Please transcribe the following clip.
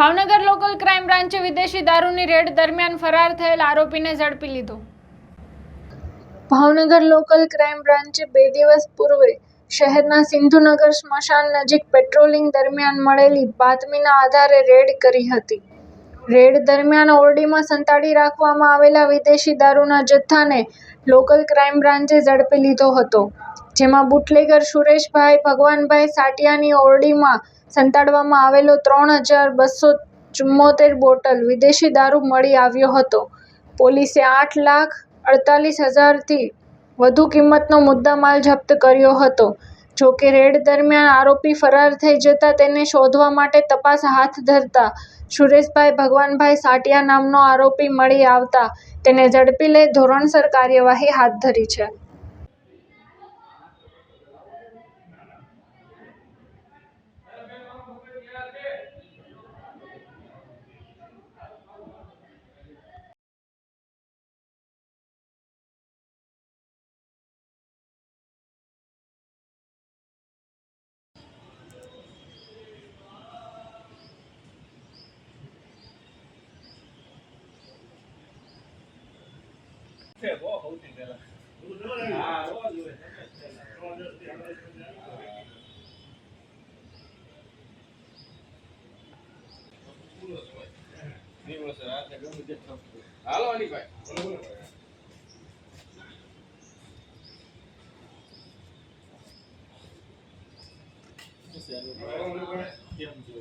Bhavnagar local crime બ્રાન્ચે વિદેશી દારૂની red દરમિયાન ફરાર થયેલ આરોપીને ઝડપી લીધો. ભાવનગર લોકલ ક્રાઇમ બ્રાન્ચે બે દિવસ પૂર્વે શહેરના સિંધુનગર સ્મશાન નજીક પેટ્રોલિંગ દરમિયાન મળેલી બાતમીના આધારે રેડ કરી હતી. રેડ દરમિયાન ઓરડીમાં સંતાડી રાખવામાં આવેલા વિદેશી દારૂના જથ્થાને લોકલ ક્રાઇમ બ્રાન્ચે ઝડપી લીધો હતો. જેમાં બુટલેગર સુરેશભાઈ, ભગવાનભાઈ સાટિયાની ઓરડીમાં સંતાડવામાં આવેલો ત્રણ હજાર બસો ચુમ્મોતેર બોટલ વિદેશી દારૂ મળી આવ્યો હતો. પોલીસે આઠ લાખ અડતાલીસ હજારથી વધુ કિંમતનો મુદ્દામાલ જપ્ત કર્યો હતો. જો કે રેડ દરમિયાન આરોપી ફરાર થઈ જતા તેને શોધવા માટે તપાસ હાથ ધરતા સુરેશભાઈ, ભગવાનભાઈ સાટિયા નામનો આરોપી મળી આવતા તેને ઝડપી લઈ ધોરણસર કાર્યવાહી હાથ ધરી છે. હાલો અનિભાઈ કેમ છો